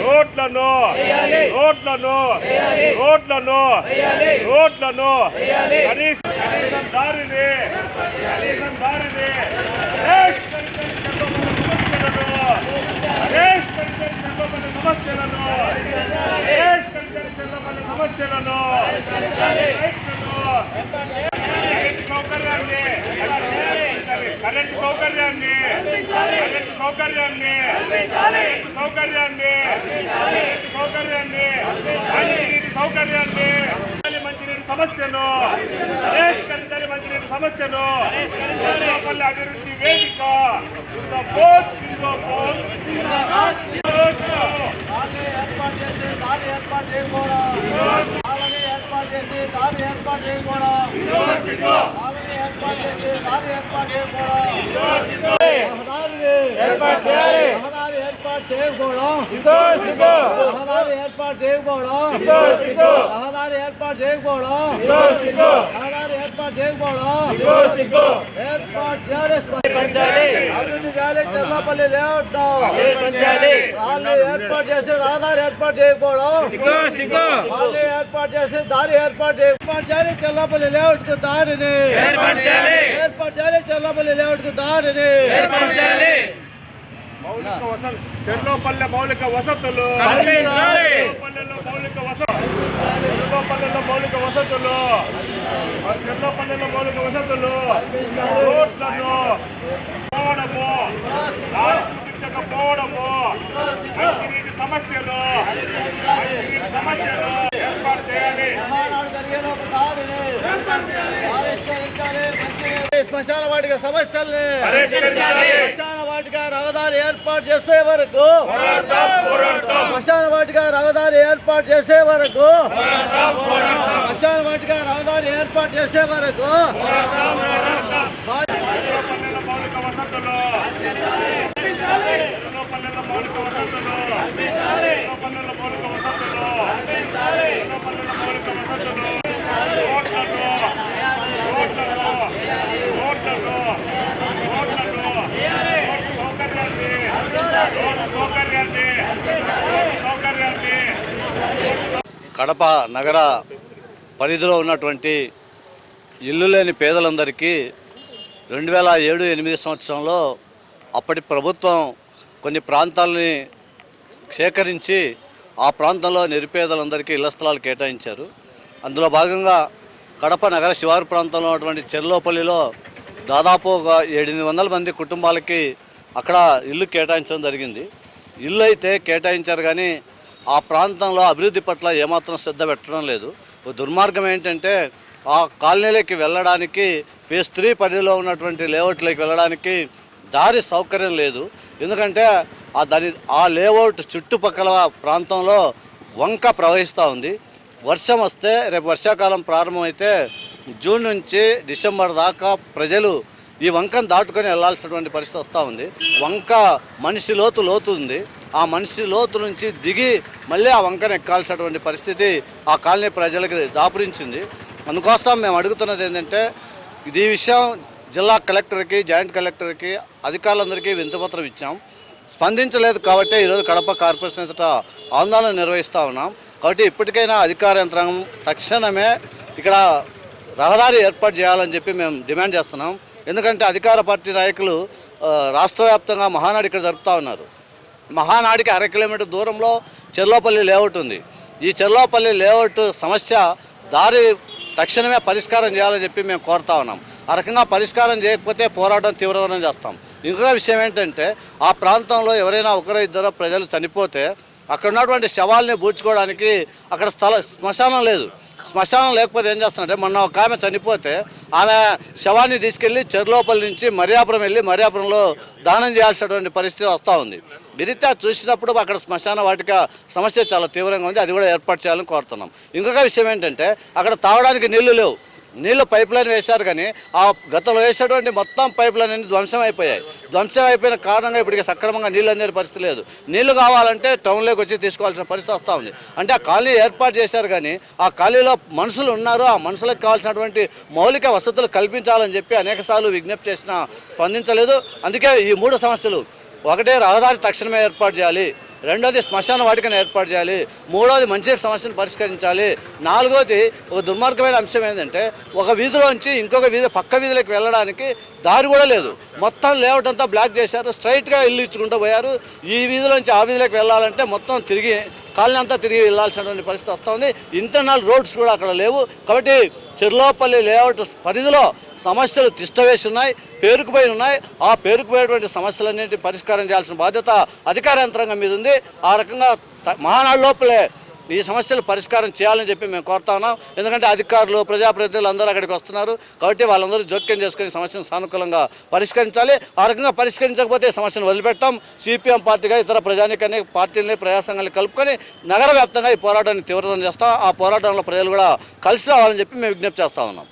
రోడ్లను రోడ్లను రోడ్లను రోడ్లను కనీసం కనీసం దారిని కనీసం దారిని సమస్యలను సమస్యలను సౌకర్యాన్ని కరెంటు సౌకర్యాన్ని కరెంటు సౌకర్యాన్ని కరెంటు సౌకర్యాన్ని కరెంటు సౌకర్యాన్ని మంచినీటి సౌకర్యాన్ని మంచినీటి సమస్యను పరిష్కరించాలి మంచినీటి సమస్యను పల్లె అభివృద్ధి వేదిక ఏర్పాటు చేసి ఏర్పాటు చేయకూడదు. ఏర్పాటు చేసి దాన్ని ఏర్పాటు చేయకూడదు. చేసి దాన్ని ఏర్పాటు చేయకూడదు రహదారిని ఏర్పాటు చేయాలి. రహదారి ఏర్పాటు చేయకూడదు సిగో సిగో రహదారి ఏర్పాటు చేయకూడదు సిగో సిగో రహదారి ఏర్పాటు చేయకూడదు సిగో సిగో రహదారి ఏర్పాటు చేయకూడదు సిగో సిగో ఏర్పాటు చేయాలి పంచాలి అభివృద్ధి చేయాలి చెర్లపల్లి లేఅవుట్ పంచాలి వాళ్ళు ఏర్పాటు చేసి రహదారి ఏర్పాటు చేయకూడదు సిగో సిగో వాళ్ళు ఏర్పాటు చేసి దారి ఏర్పాటు ఏర్పాటు చేయాలి చెల్లపల్లి లేఅవుట్కు దారిని. ఏర్పాటు చేయాలి. చెల్లపల్లి లేఅవుట్కు దారిని మౌలిక వసతులు చెర్లోపల్లె మౌలిక వసతులు. చెర్లోపల్లెలో మౌలిక వసతులు చెర్లోపల్లెలో మౌలిక వసతులు. చెర్లోపల్లెలో మౌలిక వసతులు. రోడ్లను పోవడము దారి చూపించకపోవడము మంచినీటి సమస్యలు. సమస్యలు. ఏర్పాటు చేయాలి. శ్మశాన వాటిక సమస్యల్ని. శ్మశాన వాటిక రహదారి ఏర్పాటు చేసే వరకు శ్మశాన వాటిక రహదారి ఏర్పాటు చేసే వరకు శ్మశాన వాటిక రహదారి ఏర్పాటు చేసే వరకు చెర్లోపల్లెలో మౌలిక వసతులు. చెర్లోపల్లెలో మౌలిక వసతులు. చెర్లోపల్లెలో మౌలిక వసతులు. చెర్లోపల్లెలో మౌలిక వసతులు. రోడ్లను రోడ్లను రోడ్లను రోడ్లను రోడ్డు సౌకర్యాన్ని రోడ్డు సౌకర్యాన్ని రోడ్డు సౌకర్యాన్ని కడప నగర పరిధిలో ఉన్నటువంటి ఇల్లు లేని పేదలందరికీ రెండు వేల ఏడు ఎనిమిది సంవత్సరంలో అప్పటి ప్రభుత్వం కొన్ని ప్రాంతాలని సేకరించి ఆ ప్రాంతంలో నిరుపేదలందరికీ ఇళ్ళ స్థలాలు కేటాయించారు. అందులో భాగంగా కడప నగర శివారు ప్రాంతంలో ఉన్నటువంటి చెర్లోపల్లిలో దాదాపు ఒక ఎనిమిది వందల మంది కుటుంబాలకి అక్కడ ఇల్లు కేటాయించడం జరిగింది. ఇల్లు అయితే కేటాయించారు కానీ ఆ ప్రాంతంలో అభివృద్ధి పట్ల ఏమాత్రం శ్రద్ధ పెట్టడం లేదు. దుర్మార్గం ఏంటంటే ఆ కాలనీలోకి వెళ్ళడానికి ఫేజ్ త్రీ పరిధిలో ఉన్నటువంటి లేఅవుట్లోకి వెళ్ళడానికి దారి సౌకర్యం లేదు. ఎందుకంటే ఆ దాని ఆ లేఅవుట్ చుట్టుపక్కల ప్రాంతంలో వంక ప్రవహిస్తూ ఉంది. వర్షం వస్తే రేపు వర్షాకాలం ప్రారంభమైతే జూన్ నుంచి డిసెంబర్ దాకా ప్రజలు ఈ వంకను దాటుకొని వెళ్ళాల్సినటువంటి పరిస్థితి వస్తూ ఉంది. వంక మనిషి లోతు లోతు ఉంది. ఆ మనిషి లోతు నుంచి దిగి మళ్ళీ ఆ వంకను ఎక్కాల్సినటువంటి పరిస్థితి ఆ కాలనీ ప్రజలకి దాపురించింది. అందుకోసం మేము అడుగుతున్నది ఏంటంటే ఇది విషయం జిల్లా కలెక్టర్కి జాయింట్ కలెక్టర్కి అధికారులందరికీ వింతపత్రం ఇచ్చాం. స్పందించలేదు కాబట్టి ఈరోజు కడప కార్పొరేషన్ ఎదుట ఆందోళన నిర్వహిస్తూ ఉన్నాం. కాబట్టి ఇప్పటికైనా అధికార యంత్రాంగం తక్షణమే ఇక్కడ రహదారి ఏర్పాటు చేయాలని చెప్పి మేము డిమాండ్ చేస్తున్నాం. ఎందుకంటే అధికార పార్టీ నాయకులు రాష్ట్ర వ్యాప్తంగా మహానాడు ఇక్కడ జరుపుతూ ఉన్నారు. మహానాడికి అర కిలోమీటర్ దూరంలో చెర్లోపల్లి లేఅవుట్ ఉంది. ఈ చెర్లోపల్లి లేఅవుట్ సమస్య దారి తక్షణమే పరిష్కారం చేయాలని చెప్పి మేము కోరుతా ఉన్నాం. ఆ రకంగా పరిష్కారం చేయకపోతే పోరాటం తీవ్రతరం చేస్తాం. ఇంకొక విషయం ఏంటంటే ఆ ప్రాంతంలో ఎవరైనా ఒకరో ఇద్దరో ప్రజలు చనిపోతే అక్కడ ఉన్నటువంటి శవాల్ని పూడ్చుకోవడానికి అక్కడ స్థల శ్మశానం లేదు. శ్మశానం లేకపోతే ఏం చేస్తున్నారంటే మొన్న ఒక ఆమె చనిపోతే ఆమె శవాన్ని తీసుకెళ్ళి చెరులోపల నుంచి మర్యాపురం వెళ్ళి మర్యాపురంలో దానం చేయాల్సినటువంటి పరిస్థితి వస్తూ ఉంది. గిరితా చూసినప్పుడు అక్కడ శ్మశాన వాటిక సమస్య చాలా తీవ్రంగా ఉంది. అది కూడా ఏర్పాటు చేయాలని కోరుతున్నాం. ఇంకొక విషయం ఏంటంటే అక్కడ తాగడానికి నీళ్ళు లేవు. నీళ్ళు పైప్ లైన్ వేశారు కానీ ఆ గతంలో వేసేటువంటి మొత్తం పైప్ లైన్ అన్ని ధ్వంసం అయిపోయాయి. ధ్వంసం అయిపోయిన కారణంగా ఇప్పటికి సక్రమంగా నీళ్ళు అందే పరిస్థితి లేదు. నీళ్ళు కావాలంటే టౌన్లోకి వచ్చి తీసుకోవాల్సిన పరిస్థితి వస్తూ ఉంది. అంటే ఆ కాలనీ ఏర్పాటు చేశారు కానీ ఆ కాలనీలో మనుషులు ఉన్నారు. ఆ మనుషులకు కావాల్సినటువంటి మౌలిక వసతులు కల్పించాలని చెప్పి అనేకసార్లు విజ్ఞప్తి చేసినా స్పందించలేదు. అందుకే ఈ మూడు సమస్యలు. ఒకటే రహదారి తక్షణమే ఏర్పాటు చేయాలి. రెండోది శ్మశాన వాటికను ఏర్పాటు చేయాలి. మూడోది మంచినీటి సమస్యను పరిష్కరించాలి. నాలుగోది ఒక దుర్మార్గమైన అంశం ఏంటంటే ఒక వీధిలోంచి ఇంకొక వీధి పక్క వీధిలోకి వెళ్ళడానికి దారి కూడా లేదు. మొత్తం లేఅవుట్ అంతా బ్లాక్ చేశారు. స్ట్రైట్గా ఇల్లు ఇచ్చుకుంటూ పోయారు. ఈ వీధిలోంచి ఆ వీధిలోకి వెళ్ళాలంటే మొత్తం తిరిగి కాలనీ అంతా తిరిగి వెళ్ళాల్సినటువంటి పరిస్థితి వస్తుంది ఇంటర్నల్ రోడ్స్ కూడా అక్కడ లేవు. కాబట్టి చెర్లోపల్లి లేఅవుట్ పరిధిలో సమస్యలు తిష్టవేసి ఉన్నాయి పేరుకుపోయి ఉన్నాయి. ఆ పేరుకుపోయేటువంటి సమస్యలన్నింటినీ పరిష్కారం చేయాల్సిన బాధ్యత అధికార యంత్రాంగం మీద ఉంది. ఆ రకంగా మహానాడు లోపలే ఈ సమస్యలు పరిష్కారం చేయాలని చెప్పి మేము కోరుతా ఉన్నాం. ఎందుకంటే అధికారులు ప్రజాప్రతినిధులు అందరూ అక్కడికి వస్తున్నారు. కాబట్టి వాళ్ళందరూ జోక్యం చేసుకుని సమస్యను సానుకూలంగా పరిష్కరించాలి. ఆ రకంగా పరిష్కరించకపోతే ఈ సమస్యను వదిలిపెట్టాం. సిపిఎం పార్టీగా ఇతర ప్రజానికాన్ని పార్టీలని ప్రజాసంఘాలను కలుపుకొని నగర వ్యాప్తంగా ఈ పోరాటాన్ని తీవ్రతం చేస్తాం. ఆ పోరాటంలో ప్రజలు కూడా కలిసి రావాలని చెప్పి మేము విజ్ఞప్తి చేస్తా ఉన్నాం.